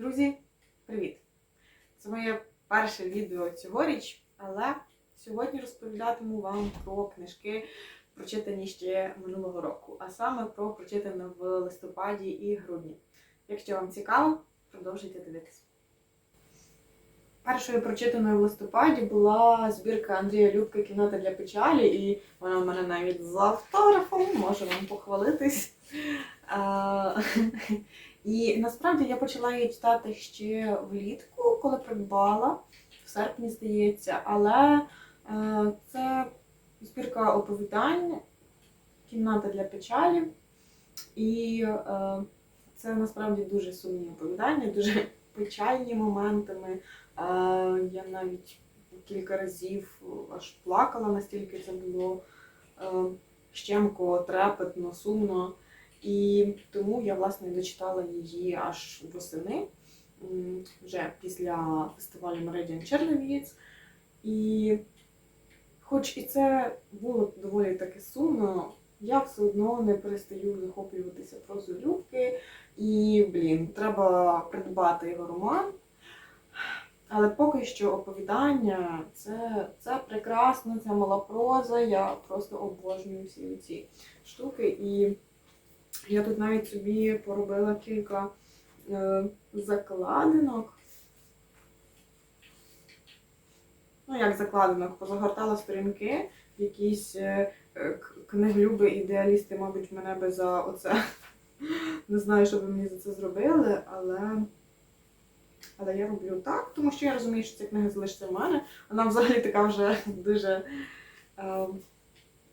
Друзі, привіт! Це моє перше відео цьогоріч, але сьогодні розповідатиму вам про книжки, прочитані ще минулого року, а саме про прочитане в листопаді і грудні. Якщо вам цікаво, продовжуйте дивитися. Першою прочитаною в листопаді була збірка Андрія Любки Кімната для печалі, і вона в мене навіть з автографом, можу вам похвалитись. І насправді я почала її читати ще влітку, коли придбала, в серпні, здається, але е, це збірка оповідань, кімната для печалі. І е, це насправді дуже сумні оповідання, дуже печальні моментами. Е, я навіть кілька разів аж плакала, настільки це було щемко, трепетно, сумно. І тому я власне дочитала її аж восени, вже після фестивалю Meridian Черновіць. І хоч і це було доволі таки сумно, я все одно не перестаю захоплюватися прозою Любки. І, блін, треба придбати його роман. Але поки що оповідання це, це прекрасно, це мала проза. Я просто обожнюю всі ці штуки. І я тут навіть собі поробила кілька е, закладинок. Ну, як закладинок, позагортала сторінки, якісь е, е, книглюби, ідеалісти, мабуть, мене би за оце. Не знаю, що ви мені за це зробили, але. Але я роблю так, тому що я розумію, що ця книга залишиться в мене. Вона взагалі така вже дуже е,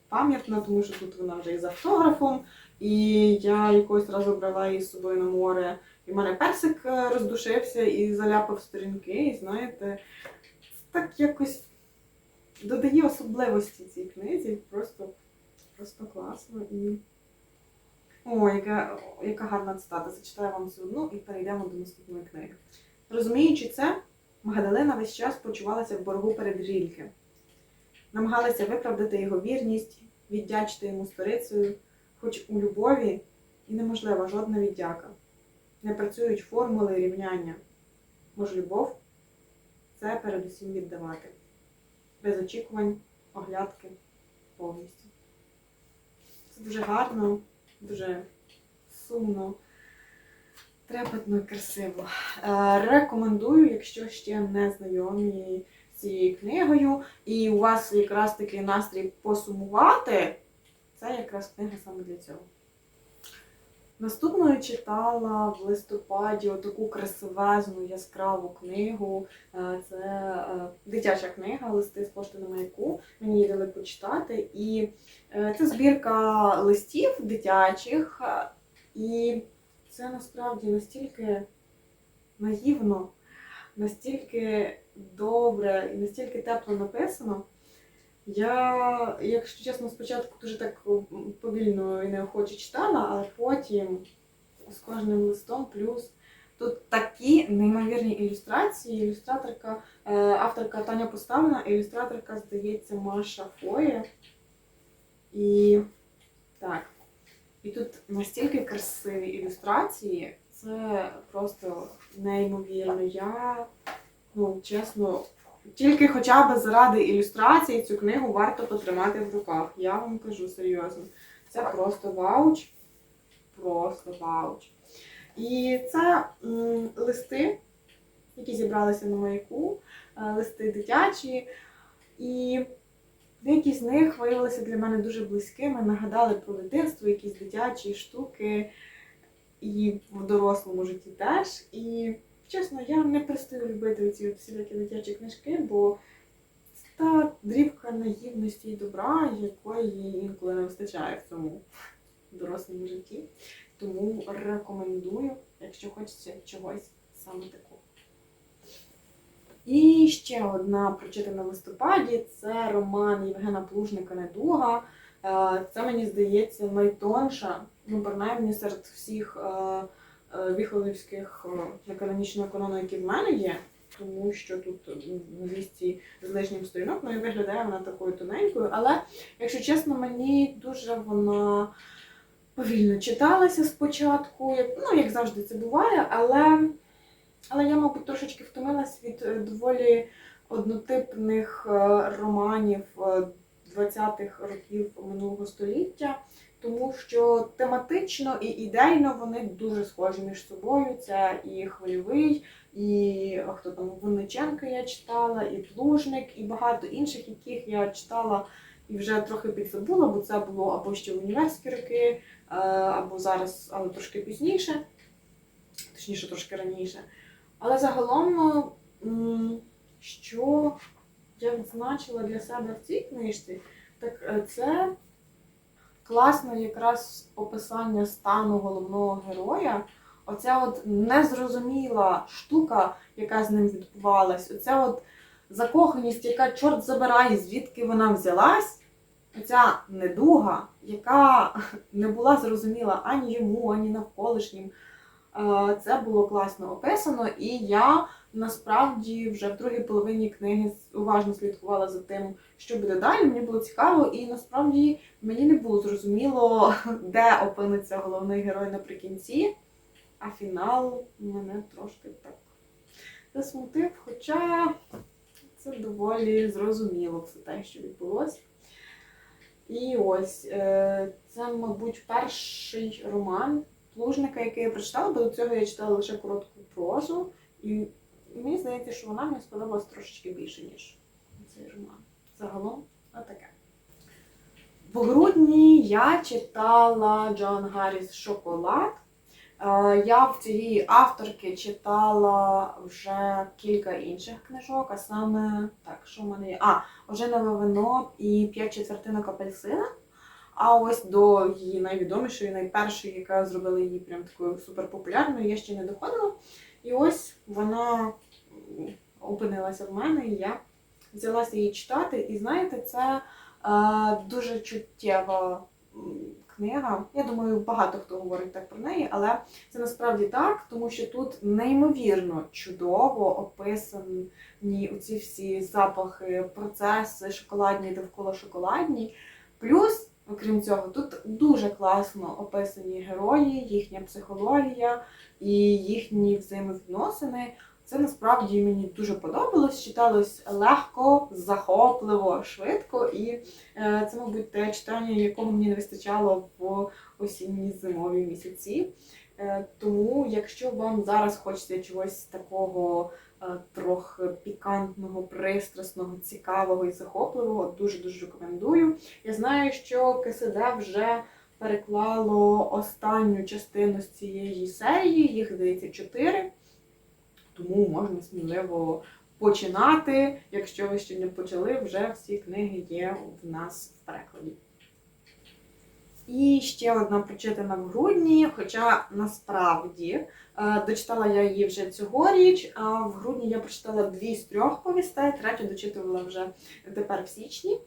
пам'ятна, тому що тут вона вже із автографом. І я якогось разу брала її з собою на море. І в мене персик е, роздушився і заляпав сторінки. І знаєте, так якось додає особливості цій книзі. Просто, просто класно. І... О, яка, яка гарна цитата. Зачитаю вам цю одну і перейдемо до наступної книги. Розуміючи це, Магдалина весь час почувалася в боргу перед Рільке. Намагалася виправдати його вірність, віддячити йому сторицею, хоч у любові і неможлива жодна віддяка. Не працюють формули рівняння. Може, любов це передусім віддавати. Без очікувань, оглядки, повністю. Це дуже гарно, дуже сумно, трепетно і красиво. Е, Рекомендую, якщо ще не знайомі цією книгою, і у вас якраз такий настрій посумувати, це якраз книга саме для цього. Наступною читала в листопаді таку красивезну яскраву книгу. Е, Це е, дитяча книга Листи з пошти на маяку. Мені її дали почитати. І е, це збірка листів дитячих. І це насправді настільки наївно, настільки добре і настільки тепло написано. Я, якщо чесно, спочатку дуже так повільно і неохоче читала, але потім з кожним листом плюс. Тут такі неймовірні ілюстрації. Ілюстраторка, е, авторка Таня Поставна, ілюстраторка, здається, Маша Фоє. І так. І тут настільки красиві ілюстрації, це просто неймовірно. Я, ну, чесно, тільки хоча б заради ілюстрації цю книгу варто потримати в руках. Я вам кажу серйозно. Це просто вауч. Просто вауч. І це м, листи, які зібралися на маяку, е, листи дитячі. І деякі з них виявилися для мене дуже близькими, нагадали про дитинство, якісь дитячі штуки, і в дорослому житті теж. І чесно, я не перестаю любити ці всілякі дитячі книжки, бо це та дрібка наївності і добра, якої інколи не вистачає в цьому дорослому житті. Тому рекомендую, якщо хочеться чогось саме такого. І ще одна прочитана в листопаді це роман Євгена Плужника Недуга. Е, Це мені здається найтонша, ну принаймні серед всіх е, віхолівських е, канону, які в мене є, тому що тут м, 200 з лишнім сторінок, ну і виглядає вона такою тоненькою. Але, якщо чесно, мені дуже вона повільно читалася спочатку, ну як завжди це буває, але Але я, мабуть, трошечки втомилась від е, доволі однотипних романів е, 20-х років минулого століття, тому що тематично і ідейно вони дуже схожі між собою. Це і хвильовий, і хто там Винниченка я читала, і Плужник, і багато інших, яких я читала і вже трохи підзабула, бо це було або ще в університетські роки, е, або зараз, але трошки пізніше, точніше, трошки раніше. Але загалом, що я відзначила для себе в цій книжці, так е, це класне якраз описання стану головного героя. Оця от незрозуміла штука, яка з ним відбувалась, оця от закоханість, яка чорт забирає, звідки вона взялась, оця недуга, яка не була зрозуміла ані йому, ані навколишнім. Е, Це було класно описано, і я насправді вже в другій половині книги уважно слідкувала за тим, що буде далі. Мені було цікаво, і насправді мені не було зрозуміло, де опиниться головний герой наприкінці. А фінал мене трошки так засмутив, хоча це доволі зрозуміло все те, що відбулося. І ось е, це, мабуть, перший роман Плужника, який я прочитала, бо до цього я читала лише коротку прозу. І мені здається, що вона мені сподобалась трошечки більше, ніж цей роман. Загалом, отаке. В грудні я читала Джон Гарріс Шоколад. Е, Я в цієї авторки читала вже кілька інших книжок, а саме так, що в мене є? А, Оженове вино і п'ять четвертинок апельсина. А ось до її найвідомішої, найпершої, яка зробила її прям такою суперпопулярною, я ще не доходила. І ось вона опинилася в мене, і я взялася її читати. І знаєте, це е, дуже чуттєва книга. Я думаю, багато хто говорить так про неї, але це насправді так, тому що тут неймовірно чудово описані оці всі запахи, процеси шоколадні довкола шоколадні. Плюс, окрім цього, тут дуже класно описані герої, їхня психологія і їхні взаємовідносини. Це насправді мені дуже подобалось, читалось легко, захопливо, швидко, і е, це, мабуть, те читання, якого мені не вистачало в осінні зимові місяці. Е, тому, якщо вам зараз хочеться чогось такого е, трохи пікантного, пристрасного, цікавого і захопливого, дуже дуже рекомендую. Я знаю, що КСД вже переклало останню частину з цієї серії, їх здається чотири. Тому можна сміливо починати. Якщо ви ще не почали, вже всі книги є в нас в перекладі. І ще одна прочитана в грудні, хоча насправді е, дочитала я її вже цьогоріч, а в грудні я прочитала дві з трьох повістей, третю дочитувала вже тепер в січні.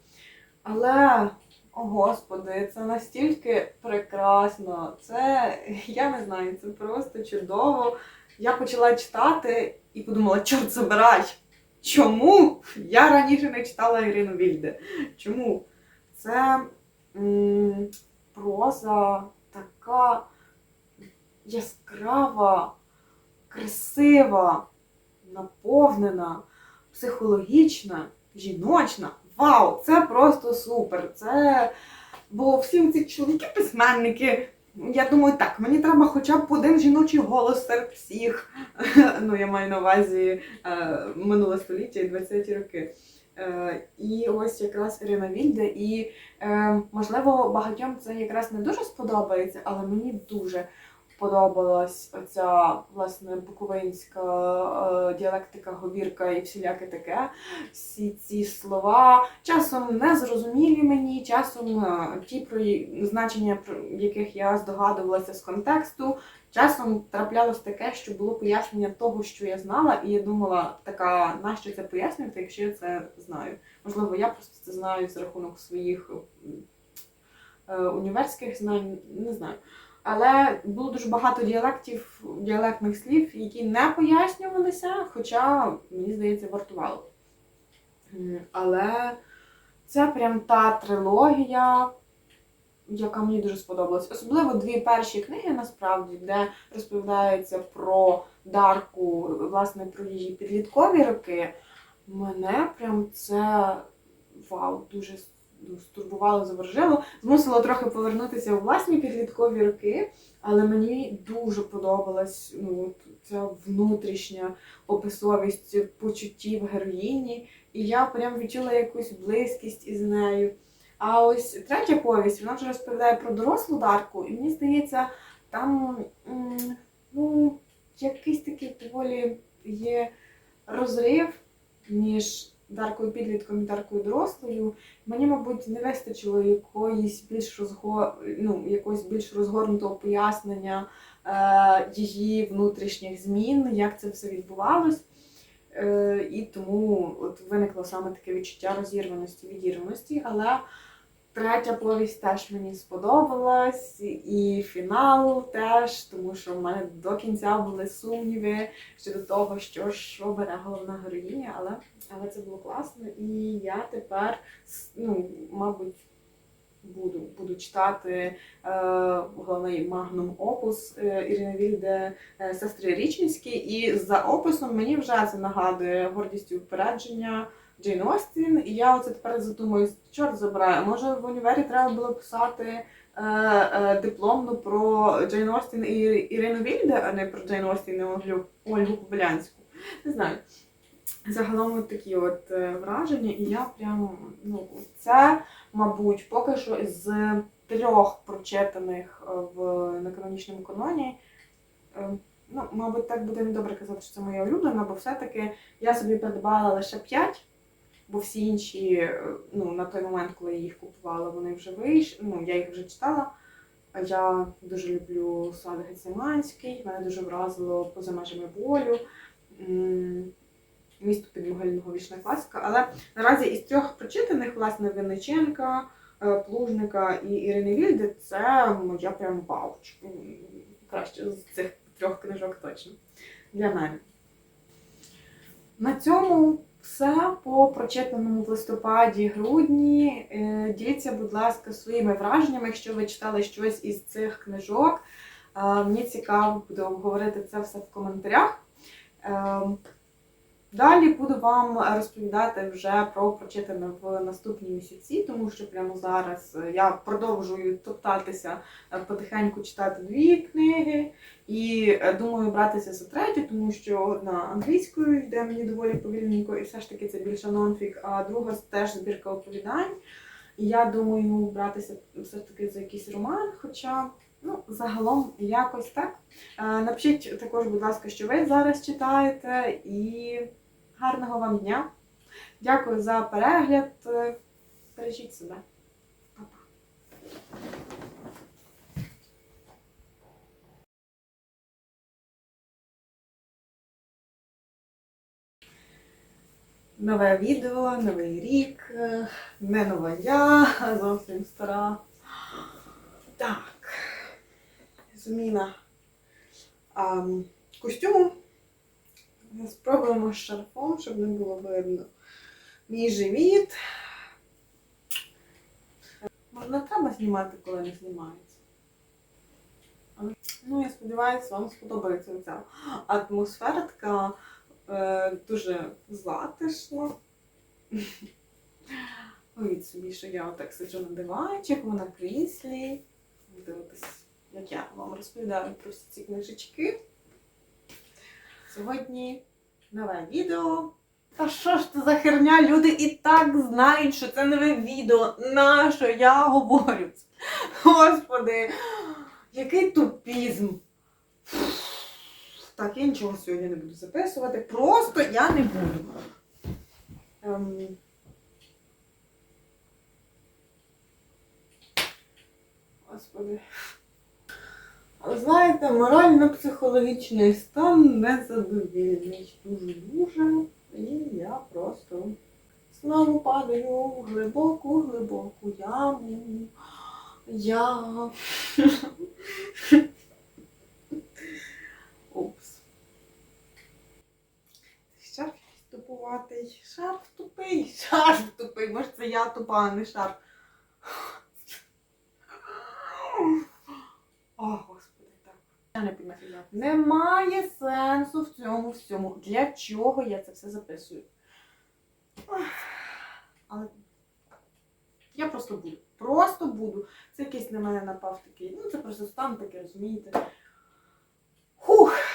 Але, о господи, це настільки прекрасно. Це, я не знаю, це просто чудово. Я почала читати і подумала, чорт забирай! Чому я раніше не читала Ірину Вільде? Чому? Це проза така яскрава, красива, наповнена, психологічна, жіночна. Вау! Це просто супер! Це бо всі ці чоловіки-письменники. Я думаю, так, мені треба хоча б один жіночий голос серед всіх. Ну, я маю на увазі е, минуле століття і 20-ті роки. Е, і ось якраз Ірина Вільде. І е, можливо, багатьом це якраз не дуже сподобається, але мені дуже подобалась оця власне буковинська е, діалектика, говірка і всіляке таке. Всі ці слова часом не зрозумілі мені, часом ті про значення, про яких я здогадувалася з контексту. Часом траплялось таке, що було пояснення того, що я знала, і я думала, така, нащо це пояснювати, якщо я це знаю. Можливо, я просто це знаю з рахунок своїх е, універських знань, не знаю. Але було дуже багато діалектів, діалектних слів, які не пояснювалися, хоча, мені здається, вартувало. Але це прям та трилогія, яка мені дуже сподобалась. Особливо дві перші книги, насправді, де розповідається про Дарку, власне про її підліткові роки, мене прям це вау, дуже ну, стурбувало, заворожило. Змусило трохи повернутися у власні підліткові роки, але мені дуже подобалась ну, ця внутрішня описовість почуттів героїні, і я прям відчула якусь близькість із нею. А ось третя повість, вона вже розповідає про дорослу Дарку, і мені здається, там ну, якийсь такий доволі є розрив між Даркою підлітком і Даркою дорослою. Мені, мабуть, не вистачило якоїсь більш розго... ну, якогось більш розгорнутого пояснення е, її внутрішніх змін, як це все відбувалось. Е, і тому от виникло саме таке відчуття розірваності, відірваності. Але третя повість теж мені сподобалась, і фінал теж, тому що в мене до кінця були сумніви щодо того, що ж обере головна героїня, але, але це було класно. І я тепер, ну, мабуть, буду, буду читати е, головний магнум опус е, Ірини Вільде е, сестри Річинські, і за описом мені вже це нагадує гордістю впередження Джейн Остін. І я оце тепер задумуюсь, чорт забирає. Може в універі треба було писати е, е, дипломну про Джейн Остін і Ірину Вільде, а не про Джейн Остін і Ольгу, Ольгу Кобилянську. Не знаю. Загалом от такі от е, враження, і я прям ну це, мабуть, поки що з трьох прочитаних е, в неканонічному каноні. е, Ну, мабуть, так буде недобре казати, що це моя улюблена, бо все-таки я собі придбала лише п'ять, бо всі інші, е, ну, на той момент, коли я їх купувала, вони вже вийшли, ну, я їх вже читала. Я дуже люблю сад Гециманський, мене дуже вразило поза межами болю. Місто підмогильного вічна класика. Але наразі із трьох прочитаних, власне, Винниченка, е, Плужника і Ірини Вільди, це моя прям вауч. М, Краще з цих трьох книжок точно для мене. На цьому все по прочитаному в листопаді, грудні. Діться, будь ласка, своїми враженнями, якщо ви читали щось із цих книжок. Е, Мені цікаво буде обговорити це все в коментарях. Далі буду вам розповідати вже про прочитане в наступні місяці, тому що прямо зараз я продовжую топтатися е, потихеньку читати дві книги. І е, думаю братися за третю, тому що одна англійською йде мені доволі повільненько, і все ж таки це більше нонфік, а друга теж збірка оповідань. І я думаю братися все ж таки за якийсь роман, хоча ну, загалом якось так. Е, Напишіть також, будь ласка, що ви зараз читаєте, і гарного вам дня. Дякую за перегляд. Бережіть себе. Па-па. Нове відео, новий рік, не нова я, а зовсім стара. Так. Зміна ам, костюму. Спробуємо з шарфом, щоб не було видно. Мій живіт. Може, не треба знімати, коли не знімається. Ну, я сподіваюся, вам сподобається ця атмосфера така е, дуже затишна. Уявіть собі, що я отак сиджу на диванчику, на кріслі. Дивитись, як я вам розповідаю про всі ці книжечки. Сьогодні нове відео. Та що ж це за херня? Люди і так знають, що це нове відео. На що я говорю? Господи, який тупізм. Так, я нічого сьогодні не буду записувати. Просто я не буду. Ем... Господи. Знаєте, морально-психологічний стан незадовільний. Дуже-дуже. І я просто знову падаю в глибоку-глибоку яму. Я. Упс. Шарф тупуватий. Шарф тупий. Шарф тупий. Може це я тупа, а не шарф. О, господи, так. Я не піднесу. Немає сенсу в цьому всьому. для чого я це все записую? Але я просто буду. Просто буду. Це якийсь на мене напав такий. Ну, це просто стан такий, розумієте. Хух!